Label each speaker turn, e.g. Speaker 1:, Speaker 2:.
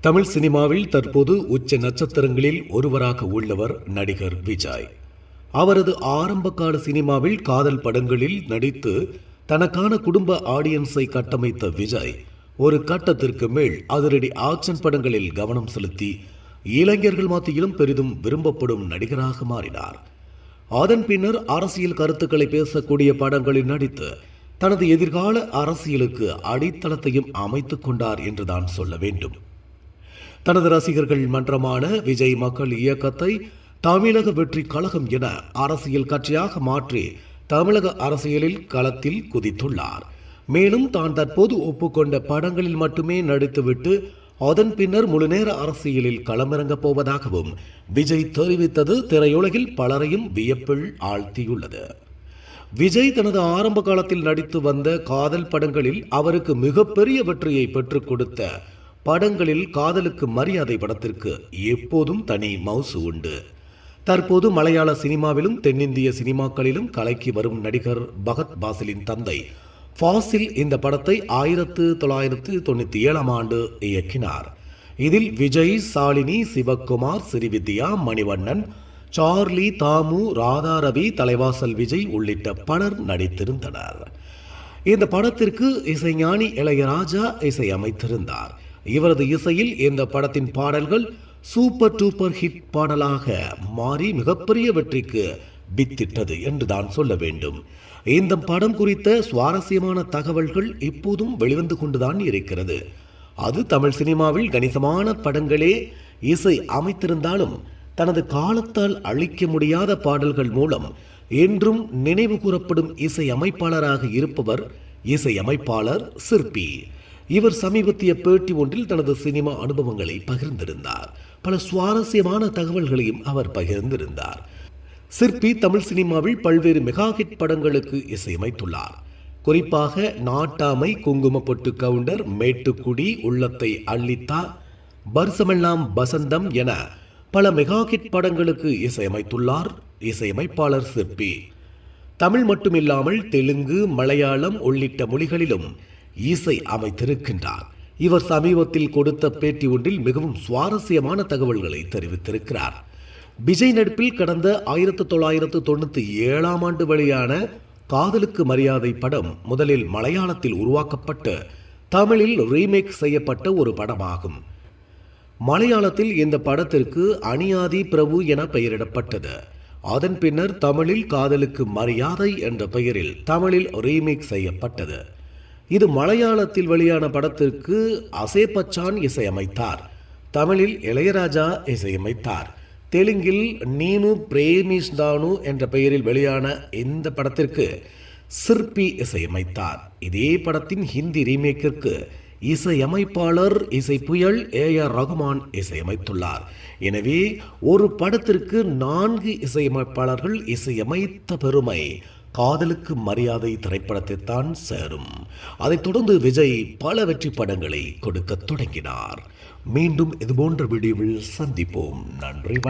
Speaker 1: தமிழ் சினிமாவில் தற்போது உச்ச நட்சத்திரங்களில் ஒருவராக உள்ளவர் நடிகர் விஜய். அவரது ஆரம்பகால சினிமாவில் காதல் படங்களில் நடித்து தனக்கான குடும்ப ஆடியன்ஸை கட்டமைத்த விஜய் ஒரு கட்டத்திற்கு மேல் அதிரடி ஆக்ஷன் படங்களில் கவனம் செலுத்தி இளைஞர்கள் மத்தியிலும் பெரிதும் விரும்பப்படும் நடிகராக மாறினார். அதன் பின்னர் அரசியல் கருத்துக்களை பேசக்கூடிய படங்களில் நடித்து தனது எதிர்கால அரசியலுக்கு அடித்தளத்தையும் அமைத்துக் கொண்டார் என்றுதான் சொல்ல வேண்டும். தனது ரசிகர்கள் மன்றமான விஜய் மக்கள் இயக்கத்தை தமிழக வெற்றி கழகம் என அரசியல் கட்சியாக மாற்றி தமிழக அரசியலில் களத்தில் குதித்துள்ளார். மேலும் தான் தற்போது ஒப்புக்கொண்ட படங்களில் மட்டுமே நடித்துவிட்டு அதன் பின்னர் முழுநேர அரசியலில் களமிறங்கப் போவதாகவும் விஜய் தெரிவித்தது திரையுலகில் பலரையும் வியப்பில் ஆழ்த்தியுள்ளது. விஜய் தனது ஆரம்ப காலத்தில் நடித்து வந்த காதல் படங்களில் அவருக்கு மிகப்பெரிய வெற்றியை பெற்றுக் கொடுத்த படங்களில் காதலுக்கு மரியாதை படத்திற்கு எப்போதும் தனி மவுசு உண்டு. தற்போது மலையாள சினிமாவிலும் தென்னிந்திய சினிமாக்களிலும் கலைக்கு வரும் நடிகர் பகத் பாசிலின் தந்தை ஃபாசில் இந்த படத்தை ஆயிரத்து தொள்ளாயிரத்து தொண்ணூற்றி ஏழாம் ஆண்டு இயக்கினார். இதில் விஜய் சாலினி சிவகுமார் சிறிவித்யா மணிவண்ணன் சார்லி தாமு ராதாரவி தலைவாசல் விஜய் உள்ளிட்ட பலர் நடித்திருந்தனர். இந்த படத்திற்கு இசைஞானி இளையராஜா இசையமைத்திருந்தார். இவரது இசையில் இந்த படத்தின் பாடல்கள் சூப்பர் டூப்பர் ஹிட் பாடலாக மாறி மிகப்பெரிய வெற்றிக்கு வித்திட்டது என்றுதான் சொல்ல வேண்டும். இந்த படம் குறித்த சுவாரஸ்யமான தகவல்கள் இப்போதும் வெளிவந்து கொண்டுதான் இருக்கிறது. அது தமிழ் சினிமாவில் கணிசமான படங்களே இசை அமைத்திருந்தாலும் தனது காலத்தால் அழிக்க முடியாத பாடல்கள் மூலம் என்றும் நினைவு கூறப்படும் இசை அமைப்பாளராக இருப்பவர் இசை அமைப்பாளர் சிற்பி. இவர் சமீபத்திய பேட்டி ஒன்றில் தனது சினிமா அனுபவங்களை பகிர்ந்திருந்தார். பல சுவாரஸ்யமான தகவல்களையும் அவர் பகிர்ந்திருந்தார். சிற்பி தமிழ் சினிமாவில் பல்வேறு மெகா ஹிட் படங்களுக்கு இசையமைத்துள்ளார். குறிப்பாக நாட்டாமை குங்குமப்பொட்டு கவுண்டர் மேட்டுக்குடி உள்ளத்தை அள்ளித்தா பர்சமெல்லாம் பசந்தம் என பல மெகா ஹிட் படங்களுக்கு இசையமைத்துள்ளார் இசையமைப்பாளர் சிற்பி. தமிழ் மட்டுமில்லாமல் தெலுங்கு மலையாளம் உள்ளிட்ட மொழிகளிலும் இசை அமைத்திருக்கின்றார். இவர் சமீபத்தில் கொடுத்த பேட்டி ஒன்றில் மிகவும் சுவாரஸ்யமான தகவல்களை தெரிவித்திருக்கிறார். விஜய் நடிப்பில் கடந்த ஆயிரத்தி தொள்ளாயிரத்து தொண்ணூற்றி ஏழாம் ஆண்டு வெளியான காதலுக்கு மரியாதை படம் முதலில் மலையாளத்தில் உருவாக்கப்பட்டு தமிழில் ரீமேக் செய்யப்பட்ட ஒரு படமாகும். மலையாளத்தில் இந்த படத்திற்கு அணியாதி பிரபு என பெயரிடப்பட்டது. அதன் பின்னர் தமிழில் காதலுக்கு மரியாதை என்ற பெயரில் தமிழில் ரீமேக் செய்யப்பட்டது. இது மலையாளத்தில் வெளியான படத்திற்கு அசேபச்சான் இசையமைத்தார். தமிழில் இளையராஜா இசையமைத்தார். தெலுங்கில் நீனு பிரேமிஷ் தானு என்ற பெயரில் வெளியான இந்த படத்திற்கு சிற்பி இசையமைத்தார். இதே படத்தின் ஹிந்தி ரீமேக்கிற்கு இசையமைப்பாளர் இசை புயல் ஏ ஆர் ரகுமான் இசையமைத்துள்ளார். எனவே ஒரு படத்திற்கு நான்கு இசையமைப்பாளர்கள் இசையமைத்த பெருமை காதலுக்கு மரியாதை திரைப்படத்தைத்தான் சேரும். அதைத் தொடர்ந்து விஜய் பல வெற்றி படங்களை கொடுக்க தொடங்கினார். மீண்டும் இதுபோன்ற வீடியோவில் சந்திப்போம். நன்றி